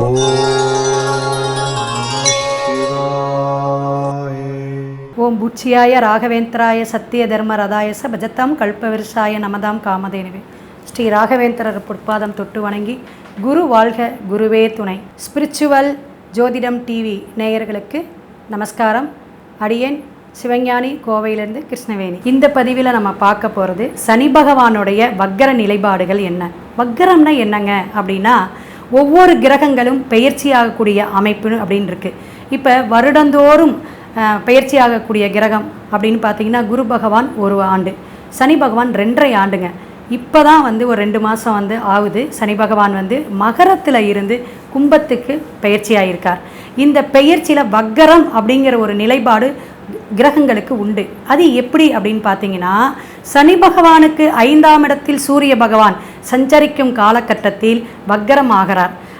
ஓம் புச்சியாய ராகவேந்திராய சத்திய தர்ம ரதாயச பஜத்தாம் கல்பவிருஷாய நமதாம் காமதேனுவே. ஸ்ரீ ராகவேந்திரர் பொற்பாதம் தொட்டு வணங்கி குரு வாழ்க குருவே துணை. ஸ்பிரிச்சுவல் ஜோதிடம் டிவி நேயர்களுக்கு நமஸ்காரம். அடியேன் சிவஞானி கோவையிலேருந்து கிருஷ்ணவேணி. இந்த பதிவில் நம்ம பார்க்க போகிறது சனி பகவானுடைய வக்கர நிலைப்பாடுகள் என்ன? வக்கரம்னா என்னங்க அப்படின்னா ஒவ்வொரு கிரகங்களும் பெயர்ச்சியாகக்கூடிய அமைப்பு அப்படின்னு இருக்குது இப்போ வருடந்தோறும் அஹ், பெயர்ச்சியாகக்கூடிய கிரகம் அப்படின்னு பார்த்தீங்கன்னா குரு பகவான் ஒரு ஆண்டு சனி பகவான் ரெண்டரை ஆண்டுங்க. இப்போ தான் வந்து ஒரு ரெண்டு மாதம் வந்து ஆகுது. சனி பகவான் வந்து மகரத்தில் இருந்து கும்பத்துக்கு பெயர்ச்சி இந்த பெயர்ச்சியில் வக்கரம் அப்படிங்கிற ஒரு நிலைப்பாடு கிரகங்களுக்கு உண்டு. அது எப்படி அப்படின்னு பார்த்தீங்கன்னா சனி பகவானுக்கு ஐந்தாம் இடத்தில் சூரிய பகவான் சஞ்சரிக்கும் காலகட்டத்தில் வக்கரமாகிறார்.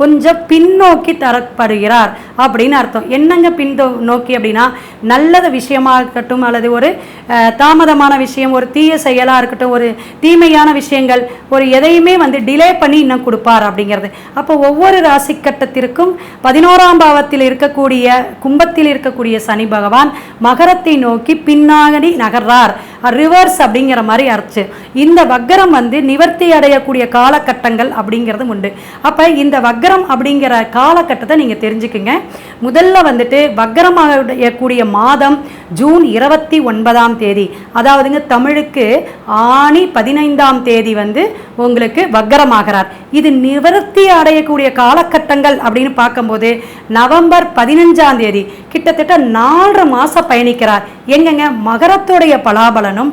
கொஞ்சம் பின்னோக்கி தரப்படுகிறார் அப்படின்னு அர்த்தம். என்னங்க பின்தோ நோக்கி அப்படின்னா நல்லத விஷயமா இருக்கட்டும் அல்லது ஒரு தாமதமான விஷயம் ஒரு தீய செயலாக இருக்கட்டும் ஒரு தீமையான விஷயங்கள் ஒரு எதையுமே வந்து டிலே பண்ணி இன்னும் கொடுப்பார் அப்படிங்கிறது. அப்போ ஒவ்வொரு ராசி கட்டத்திற்கும் பதினோராம் பாவத்தில் இருக்கக்கூடிய கும்பத்தில் இருக்கக்கூடிய சனி பகவான் மகரத்தை நோக்கி பின்னாடி நகர்றார். ரிவர்ஸ் அப்படிங்கிற மாதிரி அர்ச்சு. இந்த வக்கரம் வந்து நிவர்த்தி அடையக்கூடிய காலகட்டங்கள் அப்படிங்கிறது உண்டு. அப்போ இந்த வக்கரம் அப்படிங்கிற காலகட்டத்தை நீங்கள் தெரிஞ்சுக்குங்க. முதல்ல வந்துட்டு வக்கரமாக கூடிய மாதம் ஜூன் இருபத்தி ஒன்பதாம் தேதி. அதாவதுங்க தமிழுக்கு ஆணி பதினைந்தாம் தேதி வந்து உங்களுக்கு வக்கரமாகிறார் இது நிவர்த்தி அடையக்கூடிய காலகட்டங்கள் அப்படின்னு பார்க்கும்போது நவம்பர் பதினஞ்சாம் தேதி கிட்டத்தட்ட நாலரை மாதம் பயணிக்கிறார். எங்கங்க? மகரத்துடைய பலாபலனும்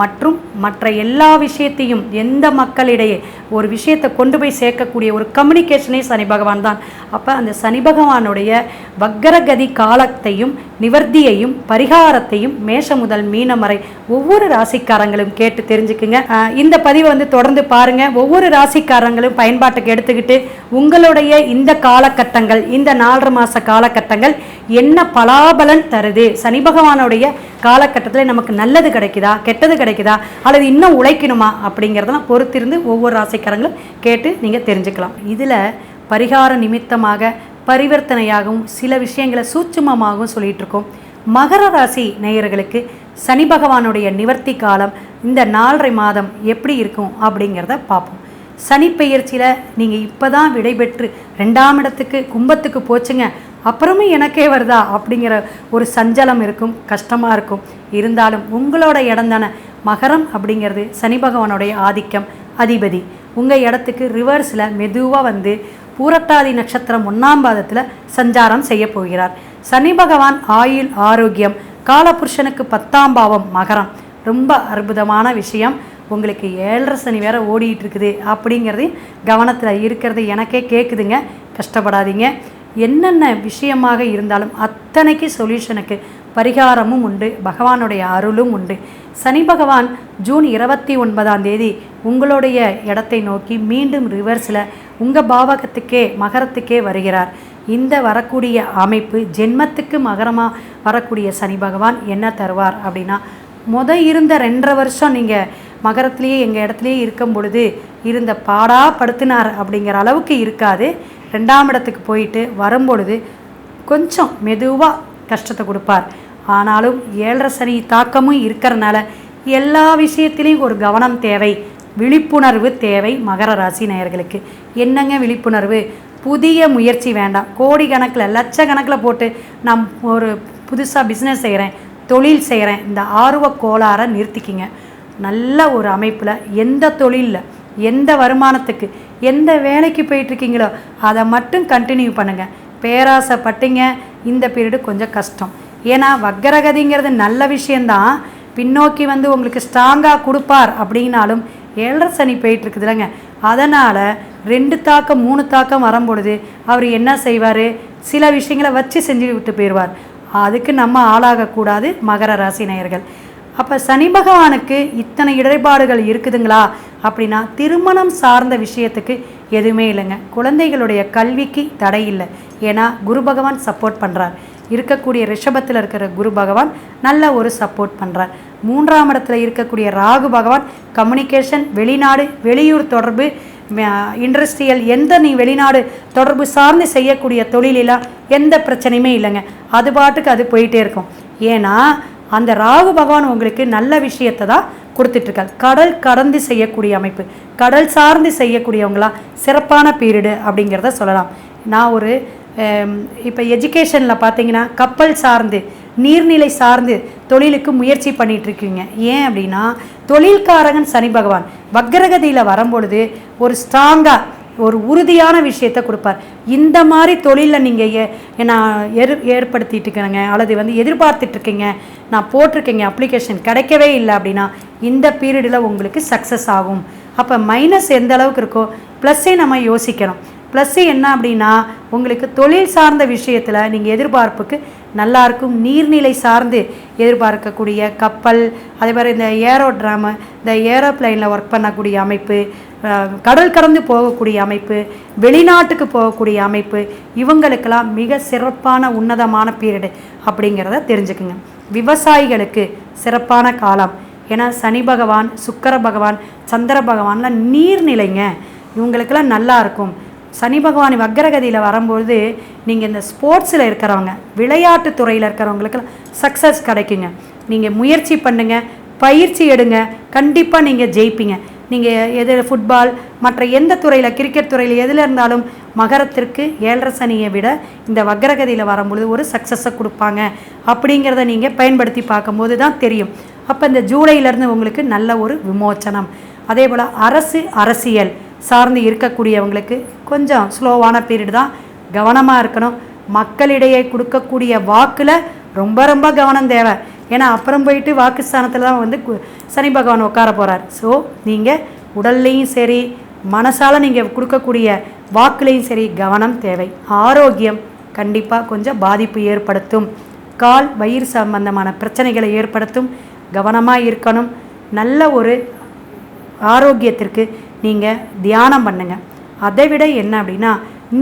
மற்றும் மற்ற எல்லா விஷயத்தையும் எந்த மக்களிடையே ஒரு விஷயத்தை கொண்டு போய் சேர்க்கக்கூடிய ஒரு கம்யூனிகேஷனே சனி பகவான் தான். அப்போ அந்த சனி பகவானுடைய வக்கரகதி காலத்தையும் நிவர்த்தியையும் பரிகாரத்தையும் மேஷ முதல் மீனம் வரை ஒவ்வொரு ராசிக்காரங்களும் கேட்டு தெரிஞ்சுக்குங்க. இந்த பதிவை வந்து தொடர்ந்து பாருங்க. ஒவ்வொரு ராசிக்காரங்களும் பயன்பாட்டுக்கு எடுத்துக்கிட்டு உங்களுடைய இந்த காலகட்டங்கள் இந்த நாலரை மாத காலகட்டங்கள் என்ன பலாபலன் தருது? சனி பகவானுடைய காலகட்டத்தில் நமக்கு நல்லது கிடைக்குதா? கெட்டது கிடைக்குதா அல்லது இன்னும் உழைக்கணுமா? அப்படிங்கிறதெல்லாம் பொறுத்திருந்து ஒவ்வொரு ராசிக்காரங்களும் கேட்டு நீங்கள் தெரிஞ்சுக்கலாம். இதில் பரிகார நிமித்தமாக பரிவர்த்தனையாகவும் சில விஷயங்களை சூட்சுமமாகவும் சொல்லிட்டு இருக்கோம் மகர ராசி நேயர்களுக்கு சனி பகவானுடைய நிவர்த்தி காலம் இந்த நாலரை மாதம் எப்படி இருக்கும் அப்படிங்கிறத பார்ப்போம். சனி பெயர்ச்சியில் நீங்கள் இப்போ தான் விடைபெற்று ரெண்டாம் இடத்துக்கு கும்பத்துக்கு போச்சுங்க. அப்புறமும் எனக்கே வருதா? அப்படிங்கிற ஒரு சஞ்சலம் இருக்கும் கஷ்டமாக இருக்கும். இருந்தாலும் உங்களோட இடம் தானே. மகரம் அப்படிங்கிறது சனி பகவானுடைய ஆதிக்கம் அதிபதி. உங்கள் இடத்துக்கு ரிவர்ஸில் மெதுவாக வந்து பூரட்டாதி நட்சத்திரம் ஒன்றாம் பாதத்தில் சஞ்சாரம் செய்ய போகிறார். சனி பகவான் ஆயுள் ஆரோக்கியம் காலபுருஷனுக்கு பத்தாம் பாவம் மகரம். ரொம்ப அற்புதமான விஷயம். உங்களுக்கு ஏழரை சனி வேற ஓடிட்டு இருக்குது அப்படிங்கிறது கவனத்தில் இருக்கிறது எனக்கே கேட்குதுங்க கஷ்டப்படாதீங்க. என்னென்ன விஷயமாக இருந்தாலும் அத்தனைக்கு சொல்யூஷனுக்கு பரிகாரமும் உண்டு பகவானுடைய அருளும் உண்டு. சனி பகவான் ஜூன் இருபத்தி ஒன்பதாம் தேதி உங்களுடைய இடத்தை நோக்கி மீண்டும் ரிவர்ஸில் உங்கள் பாவகத்துக்கே மகரத்துக்கே வருகிறார். இந்த வரக்கூடிய அமைப்பு ஜென்மத்துக்கு மகரமாக வரக்கூடிய சனி பகவான் என்ன தருவார் அப்படின்னா முத இருந்த ரெண்டரை வருஷம் நீங்கள் மகரத்துலேயே எங்கள் இடத்துலையே இருக்கும் பொழுது இருந்த பாடா படுத்தினார் அப்படிங்கிற அளவுக்கு இருக்காது. ரெண்டாம் இடத்துக்கு போயிட்டு வரும்பொழுது கொஞ்சம் மெதுவாக கஷ்டத்தை கொடுப்பார். ஆனாலும் ஏழரை சனி தாக்கமும் இருக்கிறனால எல்லா விஷயத்திலையும் ஒரு கவனம் தேவை விழிப்புணர்வு தேவை மகர ராசி நேயர்களுக்கு. என்னங்க விழிப்புணர்வு? புதிய முயற்சி வேண்டாம். கோடி கணக்கில் லட்சக்கணக்கில் போட்டு நான் ஒரு புதுசாக பிஸ்னஸ் செய்கிறேன் தொழில் செய்கிறேன் இந்த ஆர்வ கோளாறை நிறுத்திக்கிங்க. நல்ல ஒரு அமைப்பில் எந்த தொழிலில் எந்த வருமானத்துக்கு எந்த வேலைக்கு போயிட்டுருக்கீங்களோ அதை மட்டும் கண்டினியூ பண்ணுங்கள் பேராசைப்பட்டீங்க இந்த பீரியடு கொஞ்சம் கஷ்டம். ஏன்னா வக்கரகதிங்கிறது நல்ல விஷயந்தான் பின்னோக்கி வந்து உங்களுக்கு ஸ்ட்ராங்காக கொடுப்பார் அப்படின்னாலும் ஏழரை சனி போயிட்டுருக்குதுலங்க. அதனால் ரெண்டு தாக்கம் மூணு தாக்கம் வரும்பொழுது அவர் என்ன செய்வார்? சில விஷயங்களை வச்சு செஞ்சு விட்டு போயிடுவார். அதுக்கு நம்ம ஆளாகக்கூடாது மகர ராசி நேயர்கள். அப்போ சனி பகவானுக்கு இத்தனை இடர்பாடுகள் இருக்குதுங்களா? அப்படின்னா திருமணம் சார்ந்த விஷயத்துக்கு எதுவுமே இல்லைங்க. குழந்தைகளுடைய கல்விக்கு தடை இல்லை. ஏன்னா குரு பகவான் சப்போர்ட் பண்ணுறார் இருக்கக்கூடிய ரிஷபத்தில் இருக்கிற குரு பகவான் நல்ல ஒரு சப்போர்ட் பண்ணுறார் மூன்றாம் இடத்துல இருக்கக்கூடிய ராகு பகவான் கம்யூனிகேஷன் வெளிநாடு வெளியூர் தொடர்பு இண்டஸ்ட்ரியல் எந்த நீ வெளிநாடு தொடர்பு சார்ந்து செய்யக்கூடிய தொழிலெல்லாம் எந்த பிரச்சனையுமே இல்லைங்க. அது பாட்டுக்கு அது போயிட்டே இருக்கும். ஏன்னா அந்த ராகு பகவான் உங்களுக்கு நல்ல விஷயத்தை தான் கொடுத்துட்ருக்கார். கடல் கடந்து செய்யக்கூடிய அமைப்பு கடல் சார்ந்து செய்யக்கூடியவங்களா சிறப்பான பீரியடு அப்படிங்கிறத சொல்லலாம். நான் ஒரு இப்போ எஜுகேஷனில் பார்த்தீங்கன்னா கப்பல் சார்ந்து நீர்நிலை சார்ந்து தொழிலுக்கு முயற்சி பண்ணிகிட்ருக்கீங்க ஏன் அப்படின்னா தொழில்காரகன் சனி பகவான் வக்ரகதியில் வரும்பொழுது ஒரு ஸ்ட்ராங்காக ஒரு உறுதியான விஷயத்தை கொடுப்பார். இந்த மாதிரி தொழிலில் நீங்கள் நான் எரு ஏற்படுத்திட்டு இருக்கிறேங்க அல்லது வந்து எதிர்பார்த்துட்ருக்கீங்க நான் போட்டிருக்கீங்க அப்ளிகேஷன் கிடைக்கவே இல்லை அப்படின்னா இந்த பீரியடில் உங்களுக்கு சக்ஸஸ் ஆகும். அப்போ மைனஸ் எந்த அளவுக்கு இருக்கோ ப்ளஸ்ஸே நம்ம யோசிக்கணும். ப்ளஸ்ஸு என்ன அப்படின்னா உங்களுக்கு தொழில் சார்ந்த விஷயத்தில் நீங்கள் எதிர்பார்ப்புக்கு நல்லாயிருக்கும் நீர்நிலை சார்ந்து எதிர்பார்க்கக்கூடிய கப்பல் அதே மாதிரி இந்த ஏரோ ட்ராமு இந்த ஏரோப்ளைனில் ஒர்க் பண்ணக்கூடிய அமைப்பு கடல் கடந்து போகக்கூடிய அமைப்பு வெளிநாட்டுக்கு போகக்கூடிய அமைப்பு இவங்களுக்கெல்லாம் மிக சிறப்பான உன்னதமான பீரியடு அப்படிங்கிறத தெரிஞ்சுக்குங்க. விவசாயிகளுக்கு சிறப்பான காலம். ஏன்னா சனி பகவான் சுக்கர பகவான் சந்திர பகவான்லாம் நீர்நிலைங்க. இவங்களுக்கெல்லாம் நல்லா இருக்கும் சனி பகவான் வக்கரகதியில் வரும்பொழுது நீங்கள் இந்த ஸ்போர்ட்ஸில் இருக்கிறவங்க விளையாட்டு துறையில் இருக்கிறவங்களுக்கெல்லாம் சக்ஸஸ் கிடைக்குங்க. நீங்கள் முயற்சி பண்ணுங்கள் பயிற்சி எடுங்க கண்டிப்பாக நீங்கள் ஜெயிப்பீங்க. நீங்கள் எது ஃபுட்பால் மற்ற எந்த துறையில் கிரிக்கெட் துறையில் எதில் இருந்தாலும் மகரத்திற்கு ஏழரை சனியை விட இந்த வக்கரகதியில் வரும்பொழுது ஒரு சக்ஸஸை கொடுப்பாங்க. அப்படிங்கிறத நீங்கள் பயன்படுத்தி பார்க்கும்போது தான் தெரியும். அப்போ இந்த ஜூலையிலேருந்து உங்களுக்கு நல்ல ஒரு விமோச்சனம். அதே போல் அரசு அரசியல். சார்ந்து இருக்கக்கூடியவங்களுக்கு கொஞ்சம் ஸ்லோவான பீரியட் தான் கவனமாக இருக்கணும். மக்களிடையே கொடுக்கக்கூடிய வாக்கில் ரொம்ப ரொம்ப கவனம் தேவை. ஏன்னா அப்புறம் போயிட்டு வாக்குஸ்தானத்தில் தான் வந்து கு- சனி பகவான் உட்கார போகிறார் ஸோ நீங்கள் உடல்லையும் சரி மனசால் நீங்கள் கொடுக்கக்கூடிய வாக்குலையும் சரி கவனம் தேவை. ஆரோக்கியம் கண்டிப்பாக கொஞ்சம் பாதிப்பு ஏற்படுத்தும். கால் வயிறு சம்பந்தமான பிரச்சனைகளை ஏற்படுத்தும். கவனமாக இருக்கணும். நல்ல ஒரு ஆரோக்கியத்திற்கு நீங்கள் தியானம் பண்ணுங்க. அதை விட என்ன அப்படின்னா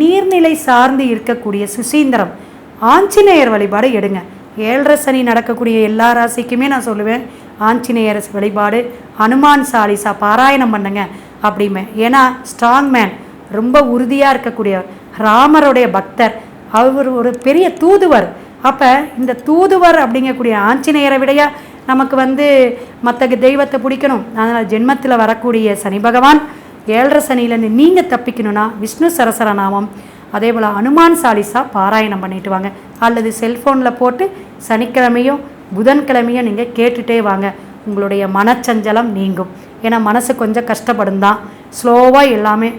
நீர்நிலை சார்ந்து இருக்கக்கூடிய சுசீந்திரம் ஆஞ்சநேயர் வழிபாடு எடுங்க. ஏழரை சனி நடக்கக்கூடிய எல்லா ராசிக்குமே நான் சொல்லுவேன் ஆஞ்சநேயர் வழிபாடு அனுமான் சாலிசா பாராயணம் பண்ணுங்க அப்படிமே. ஏன்னா ஸ்ட்ராங் மேன் ரொம்ப உறுதியாக இருக்கக்கூடியவர். ராமருடைய பக்தர் அவர் ஒரு பெரிய தூதுவர். அப்போ இந்த தூதுவர் அப்படிங்கக்கூடிய ஆஞ்சநேயரை விடையா நமக்கு வந்து மற்ற தெய்வத்தை பிடிக்கணும். அதனால் ஜென்மத்தில் வரக்கூடிய சனி பகவான் ஏழரை சனியிலேருந்து நீங்கள் தப்பிக்கணும்னா விஷ்ணு சரசரநாமம் அதே போல் அனுமான் சாலிசா பாராயணம் பண்ணிட்டு வாங்க. அல்லது செல்ஃபோனில் போட்டு சனிக்கிழமையும் புதன்கிழமையும் நீங்கள் கேட்டுகிட்டே வாங்க. உங்களுடைய மனச்சஞ்சலம் நீங்கும். ஏன்னா மனசு கொஞ்சம் கஷ்டப்படும் தான். ஸ்லோவாக எல்லாமே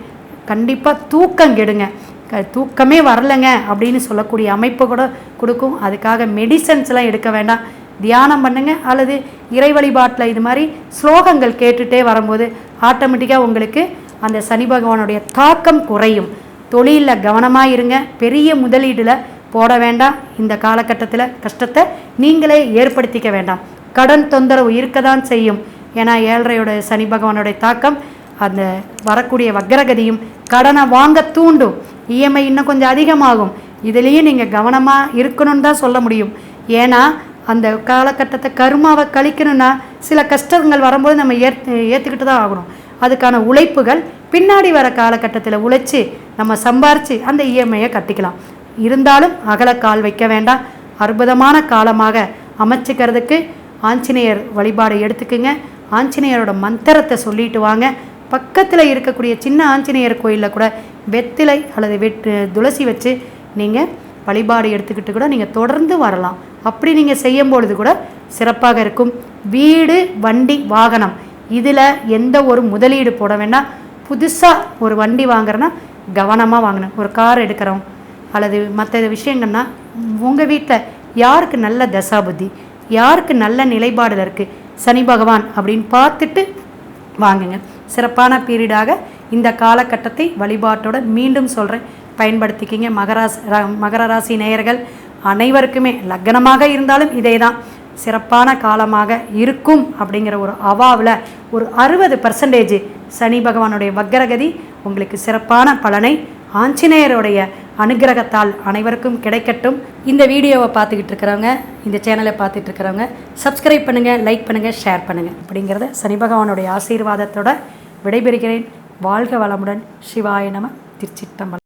கண்டிப்பாக தூக்கம் கெடுங்க. க- தூக்கமே வரலைங்க அப்படின்னு சொல்லக்கூடிய அமைப்பு கூட கொடுக்கும். அதுக்காக மெடிசன்ஸ்லாம் எடுக்க வேண்டாம். தியானம் பண்ணுங்க அல்லது இறை வழிபாட்டில் இது மாதிரி ஸ்லோகங்கள் கேட்டுட்டே வரும்போது ஆட்டோமேட்டிக்காக உங்களுக்கு அந்த சனி பகவானுடைய தாக்கம் குறையும். தொழிலில் கவனமாக இருங்க. பெரிய முதலீடில் போட வேண்டாம். இந்த காலகட்டத்தில் கஷ்டத்தை நீங்களே ஏற்படுத்திக்க வேண்டாம். கடன் தொந்தரவு இருக்க தான் செய்யும். ஏன்னா ஏழரையோட சனி பகவானுடைய தாக்கம் அந்த வரக்கூடிய வக்ரகதியும் கடனை வாங்க தூண்டும். இஎம்ஐ இன்னும் கொஞ்சம் அதிகமாகும். இதுலேயும் நீங்கள் கவனமாக இருக்கணும்னு தான் சொல்ல முடியும். ஏன்னா அந்த காலகட்டத்தை கருமாவை கழிக்கணும்னா சில கஷ்டங்கள் வரும்போது நம்ம ஏற் ஏற்றுக்கிட்டு தான் ஆகணும். அதுக்கான உழைப்புகள் பின்னாடி வர காலகட்டத்தில் உழைச்சி நம்ம சம்பாரித்து அந்த இஎம்ஐயை கட்டிக்கலாம். இருந்தாலும் அகல கால் வைக்க வேண்டாம். அற்புதமான காலமாக அமைச்சிக்கிறதுக்கு ஆஞ்சநேயர் வழிபாடு எடுத்துக்குங்க. ஆஞ்சநேயரோட மந்திரத்தை சொல்லிட்டு வாங்க. பக்கத்தில் இருக்கக்கூடிய சின்ன ஆஞ்சநேயர் கோயிலில் கூட வெத்திலை அல்லது வெட்டு துளசி வச்சு நீங்கள் வழிபாடு எடுத்துக்கிட்டு கூட நீங்கள் தொடர்ந்து வரலாம். அப்படி நீங்கள் செய்யும் பொழுது கூட சிறப்பாக இருக்கும். வீடு வண்டி வாகனம். இதில் எந்த ஒரு முதலீடு போட வேண்டாம் புதுசாக ஒரு வண்டி வாங்குறேன்னா கவனமாக வாங்கணும். ஒரு கார் எடுக்கிறோம். அல்லது மற்ற விஷயங்கள்னா உங்கள் வீட்டில் யாருக்கு நல்ல தசாபுத்தி யாருக்கு நல்ல நிலைப்பாடில் இருக்குது சனி பகவான் அப்படின்னு பார்த்துட்டு வாங்குங்க. சிறப்பான பீரியடாக இந்த காலகட்டத்தை வழிபாட்டோட மீண்டும் சொல்கிறேன் பயன்படுத்திக்கிங்க. மகராசி மகர ராசி நேயர்கள் அனைவருக்குமே லக்னமாக இருந்தாலும் இதே தான் சிறப்பான காலமாக இருக்கும் அப்படிங்கிற ஒரு அவாவில் ஒரு அறுபது பர்சன்டேஜ் சனி பகவானுடைய வக்கரகதி உங்களுக்கு சிறப்பான பலனை ஆஞ்சநேயருடைய அனுகிரகத்தால் அனைவருக்கும் கிடைக்கட்டும். இந்த வீடியோவை பார்த்துக்கிட்டு இருக்கிறவங்க இந்த சேனலை பார்த்துட்டு இருக்கிறவங்க சப்ஸ்கிரைப் பண்ணுங்கள் லைக் பண்ணுங்கள் ஷேர் பண்ணுங்கள் அப்படிங்கிறத சனி பகவானுடைய ஆசீர்வாதத்தோட விடைபெறுகிறேன். வாழ்க வளமுடன். சிவாய நம. திருச்சிட்டம்பலம்